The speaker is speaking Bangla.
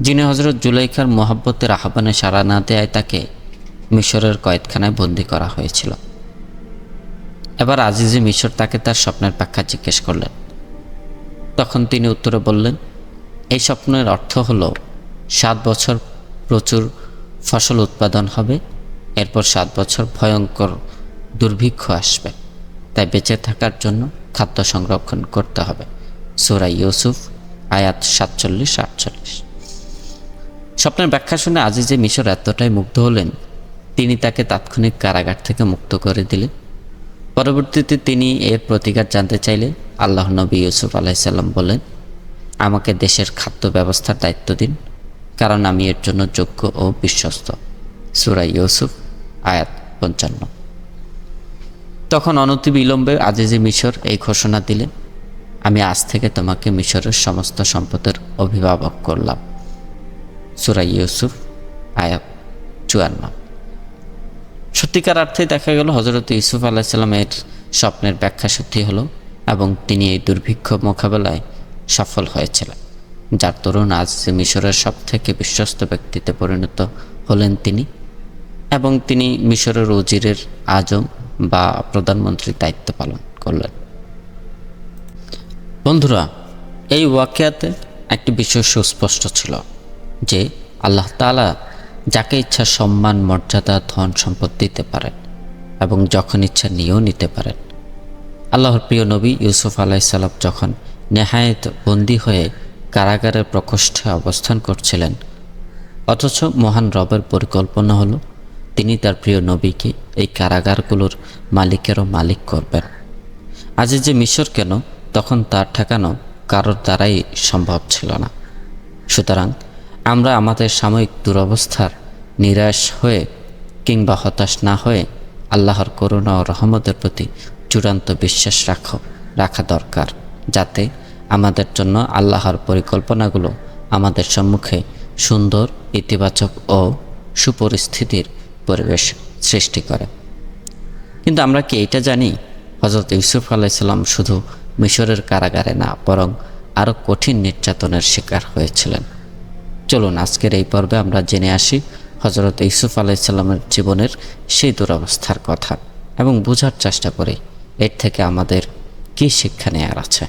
যিনি হজরত জুলাইখার মোহাব্বতের আহ্বানে সাড়া না দেয় তাকে মিশরের কয়েদখানায় বন্দি করা হয়েছিল। এবার আজিজে মিশর তাকে তার স্বপ্নের ব্যাখ্যা জিজ্ঞেস করলেন। তখন তিনি উত্তরে বললেন, এই স্বপ্নের অর্থ হলো, সাত বছর প্রচুর ফসল উৎপাদন হবে, এরপর সাত বছর ভয়ঙ্কর দুর্ভিক্ষ আসবে। তাই বেঁচে থাকার জন্য খাদ্য সংরক্ষণ করতে হবে। সুরা ইউসুফ, আয়াত সাতচল্লিশ আটচল্লিশ। স্বপ্নের ব্যাখ্যা শুনে আজিজে মিশর এতটাই মুগ্ধ হলেন, তিনি তাকে তাৎক্ষণিক কারাগার থেকে মুক্ত করে দিলেন। পরবর্তীতে তিনি এর প্রতিকার জানতে চাইলে আল্লাহ নবী ইউসুফ আলাইসাল্লাম বলেন, আমাকে দেশের খাদ্য ব্যবস্থার দায়িত্ব দিন, কারণ আমি এর জন্য যোগ্য ও বিশ্বস্ত। সুরাই ইউসুফ, আয়াত পঞ্চান্ন। তখন অনতি বিলম্বে আজিজে মিশর এই ঘোষণা দিলেন, আমি আজ থেকে তোমাকে মিশরের সমস্ত সম্পদের অভিভাবক করলাম। সুরাই ইউসুফ, আয়াত চুয়ান্ন। সত্যিকার অর্থে দেখা গেল হজরত ইউসুফ আলাহিসাল্লামের স্বপ্নের ব্যাখ্যা সত্যি হলো এবং তিনি এই দুর্ভিক্ষ মোকাবেলায় সফল হয়েছিলেন। যার তরুণ আজ মিশরের সব থেকে বিশ্বস্ত ব্যক্তিতে পরিণত হলেন তিনি এবং তিনি মিশরের উজিরের আজম বা প্রধানমন্ত্রীর দায়িত্ব পালন করলেন। বন্ধুরা, এই ওয়াকিয়াতে একটি বিষয় সুস্পষ্ট ছিল। যে আল্লাহ তালা যাকে ইচ্ছা সম্মান, মর্যাদা, ধন সম্পদ দিতে পারেন এবং যখন ইচ্ছা নিয়েও নিতে পারেন। আল্লাহর প্রিয় নবী ইউসুফ আলাইসাল্লাম যখন নেহায়েত বন্দী হয়ে কারাগারের প্রকোষ্ঠে অবস্থান করছিলেন, অথচ মহান রবের পরিকল্পনা হলো তিনি তার প্রিয় নবীকে এই কারাগারগুলোর মালিকেরও মালিক করবেন। আজ যে মিশর কেন? তখন তার ঠেকানো কারোর দ্বারাই সম্ভব ছিল না। সুতরাং আমরা আমাদের সাময়িক দুরবস্থার নিরাশ হয়ে কিংবা হতাশ না হয়ে আল্লাহর করুণা ও রহমতের প্রতি চূড়ান্ত বিশ্বাস রাখো, রাখা দরকার, যাতে আমাদের জন্য আল্লাহর পরিকল্পনাগুলো আমাদের সম্মুখে সুন্দর, ইতিবাচক ও সুপরিস্থিতির পরিবেশ সৃষ্টি করে। কিন্তু আমরা কি এটা জানি? হজরত ইউসুফ আলাইসাল্লাম শুধু মিশরের কারাগারে না, বরং আরও কঠিন নির্যাতনের শিকার হয়েছিলেন। চলুন, আজকের এই পর্বে আমরা জেনে আসি হজরত ইউসুফ আলাইসাল্লামের জীবনের সেই দুরবস্থার কথা এবং বোঝার চেষ্টা করি, এর থেকে আমাদের কী শিক্ষা নেওয়ার আছে।